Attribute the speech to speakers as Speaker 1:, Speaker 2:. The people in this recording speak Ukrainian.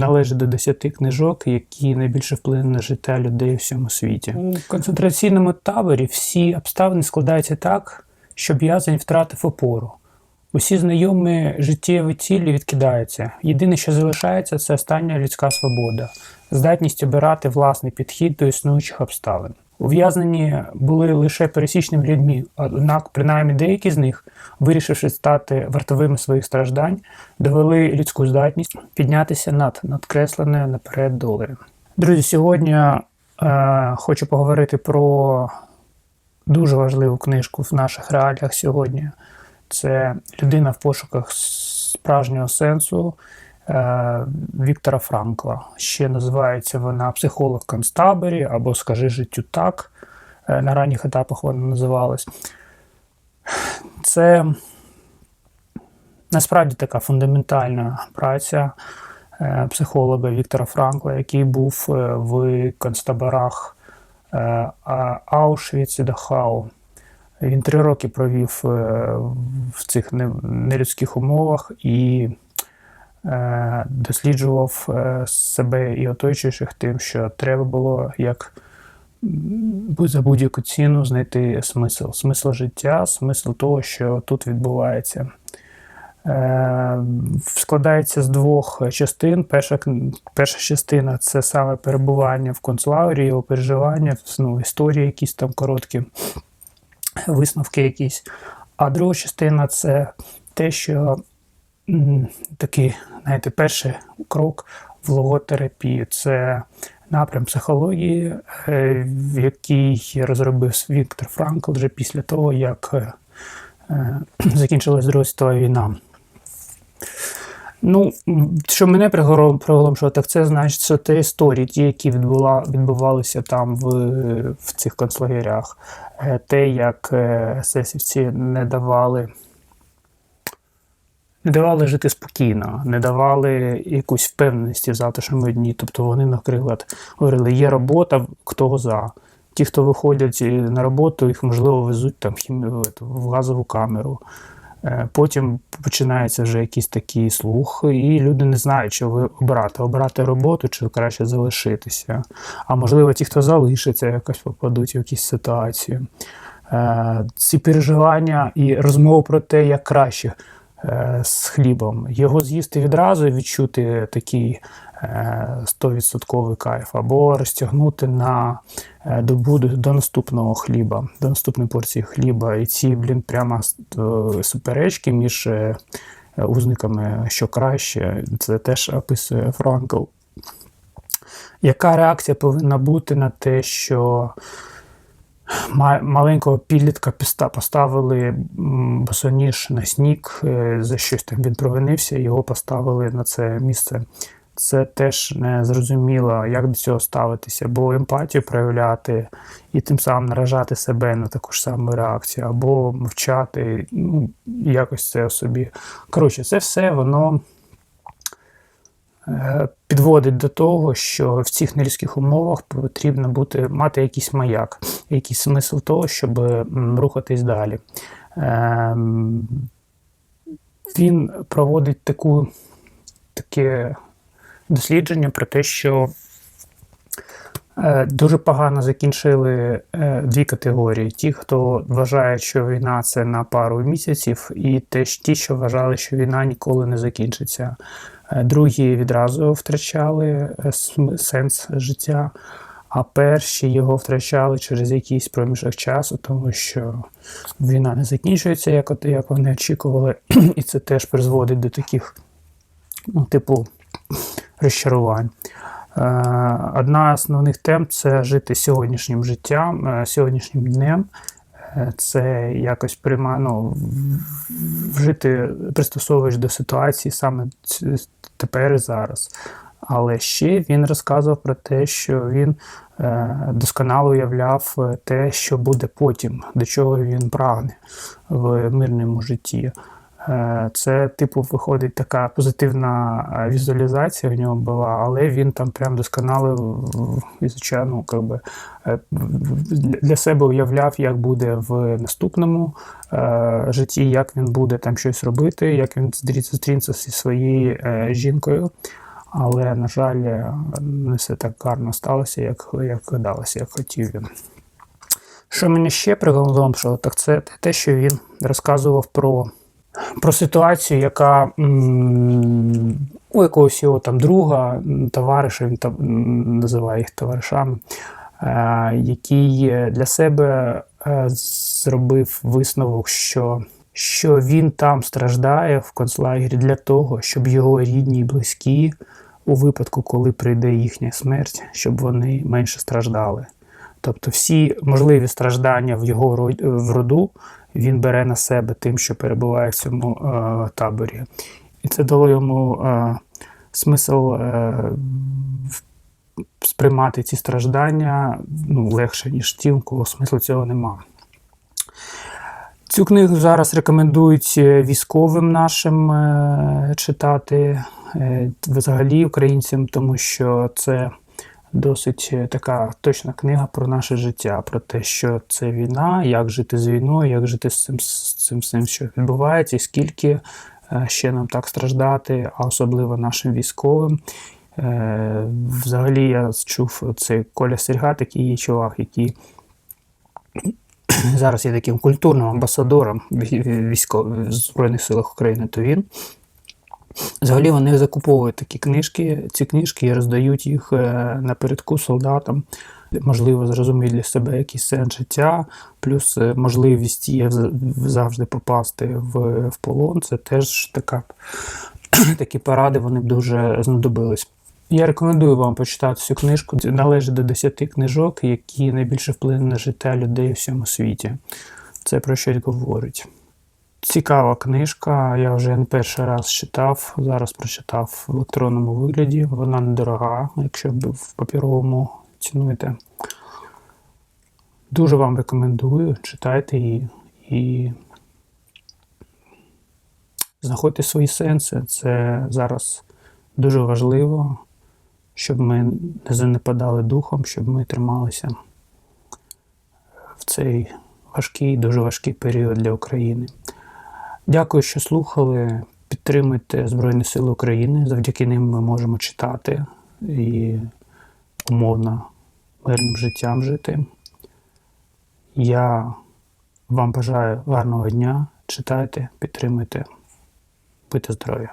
Speaker 1: належить до 10 книжок, які найбільше вплинули на життя людей у всьому світі. У концентраційному таборі всі обставини складаються так, що в'язень втратив опору. Усі знайомі життєві цілі відкидаються. Єдине, що залишається, це остання людська свобода, здатність обирати власний підхід до існуючих обставин. Ув'язнені були лише пересічними людьми, однак, принаймні деякі з них, вирішивши стати вартовими своїх страждань, довели людську здатність піднятися над надкресленою наперед долею. Друзі, сьогодні е, хочу поговорити про дуже важливу книжку в наших реаліях сьогодні. Це людина в пошуках справжнього сенсу Віктора Франкла. Ще називається вона Психолог концтаборі або Скажи життю так. Е, на ранніх етапах вона називалась. Це насправді така фундаментальна праця е, психолога Віктора Франкла, який був е, в концтаборах е, Аушвіц і Дахау. Він три роки провів е, в цих нелюдських умовах і е, досліджував е, себе і оточуючих тим, що треба було як за будь-яку ціну знайти смисл. Смисл життя, смисл того, що тут відбувається. Е, Складається з двох частин. Перша, перша частина це саме перебування в концлагері, його переживання, ну, історії якісь там короткі висновки якісь. А друга частина це те, що такий, знаєте, перший крок в логотерапію. Це напрям психології, е, який розробив Віктор Франкл вже після того, як е, е, закінчилась Друга світова війна. Ну, що мене приголомшило, так це значить, це те історії, ті, які відбула, відбувалися там в, в цих концлагерях. Те, як есесівці не давали, не давали жити спокійно, не давали якусь впевненості в завтрашньому дні. Тобто вони, наприклад, говорили, є робота, хто за. Ті, хто виходять е, на роботу, їх можливо везуть там в газову камеру. Е, Потім починається вже якийсь такий слух, і люди не знають, що обирати. Обирати роботу чи краще залишитися. А можливо, ті, хто залишиться, якось попадуть в якісь ситуації. Е, Ці переживання і розмови про те, як краще з хлібом. Його з'їсти відразу і відчути такий е, 100% кайф, або розтягнути на е, добу до, наступного хліба, до наступної порції хліба. І ці, блін, прямо е, суперечки між е, узниками, що краще, це теж описує Франкл. Яка реакція повинна бути на те, що маленького підлітка поставили босоніж на сніг, е, за щось там він провинився, його поставили на це місце. Це теж не зрозуміло, як до цього ставитися, або емпатію проявляти і тим самим наражати себе на таку ж саму реакцію, або мовчати, ну, якось це собі. Коротше, це все воно підводить до того, що в цих нелюдських умовах потрібно бути, мати якийсь маяк, якийсь смисл того, щоб рухатись далі. Ем, Він проводить таку, таке дослідження про те, що е, дуже погано закінчили е, дві категорії: ті, хто вважає, що війна це на пару місяців, і теж ті, що вважали, що війна ніколи не закінчиться. Е, Другі відразу втрачали е, сенс життя, а перші його втрачали через якийсь проміжок часу, тому що війна не закінчується, як, от- як вони очікували, і це теж призводить до таких, ну, типу, розчарувань. Е, Одна з основних тем це жити сьогоднішнім життям, сьогоднішнім днем. Це якось прийма, ну, вжити, пристосовуєш до ситуації саме тепер і зараз. Але ще він розказував про те, що він е, досконало уявляв е, те, що буде потім, до чого він прагне в мирному житті. Е, Це, типу, виходить така позитивна е, візуалізація в нього була, але він там прям досконало ізучав, ну, как би, е, для себе уявляв, як буде в наступному житті, як він буде там щось робити, як він зустрі- зустрінеться зі своєю жінкою. Але, на жаль, не все так гарно сталося, як, як гадалося, як хотів він. Що мене ще приголомшило, так це те, що він розказував про, про ситуацію, яка у якогось його там друга, товариша, він там називає їх товаришами, е, який для себе е, зробив висновок, що, що він там страждає в концлагері для того, щоб його рідні і близькі у випадку, коли прийде їхня смерть, щоб вони менше страждали. Тобто всі можливі страждання в його в роду він бере на себе тим, що перебуває в цьому е, таборі. І це дало йому е, смисл е, сприймати ці страждання ну, легше, ніж ті, у кого смислу цього нема. Цю книгу зараз рекомендують е, військовим нашим е, читати, е, взагалі українцям, тому що це досить е, така точна книга про наше життя, про те, що це війна, як жити з війною, як жити з цим, з цим всім, що відбувається, і скільки е, ще нам так страждати, а особливо нашим військовим. Е, Взагалі я чув цей Коля Серга, такий чувак, який зараз є таким культурним амбасадором військових Збройних силах України, то він. Взагалі вони закуповують такі книжки, ці книжки і роздають їх е, напередку солдатам. Можливо, зрозуміти для себе якийсь сенс життя, плюс е, можливість є завжди попасти в, в полон. Це теж така, такі поради вони б дуже знадобились. Я рекомендую вам почитати цю книжку. Належить до 10 книжок, які найбільше вплинули на життя людей у всьому світі. Це про щось говорить. Цікава книжка, я вже не перший раз читав, зараз прочитав в електронному вигляді. Вона недорога, якщо в папіровому цінуєте. Дуже вам рекомендую, читайте її і знаходьте свої сенси. Це зараз дуже важливо, щоб ми не занепадали духом, щоб ми трималися в цей важкий, дуже важкий період для України. Дякую, що слухали. Підтримуйте Збройні Сили України. Завдяки ним ми можемо читати і умовно мирним життям жити. Я вам бажаю гарного дня. Читайте, підтримуйте, будьте здорові!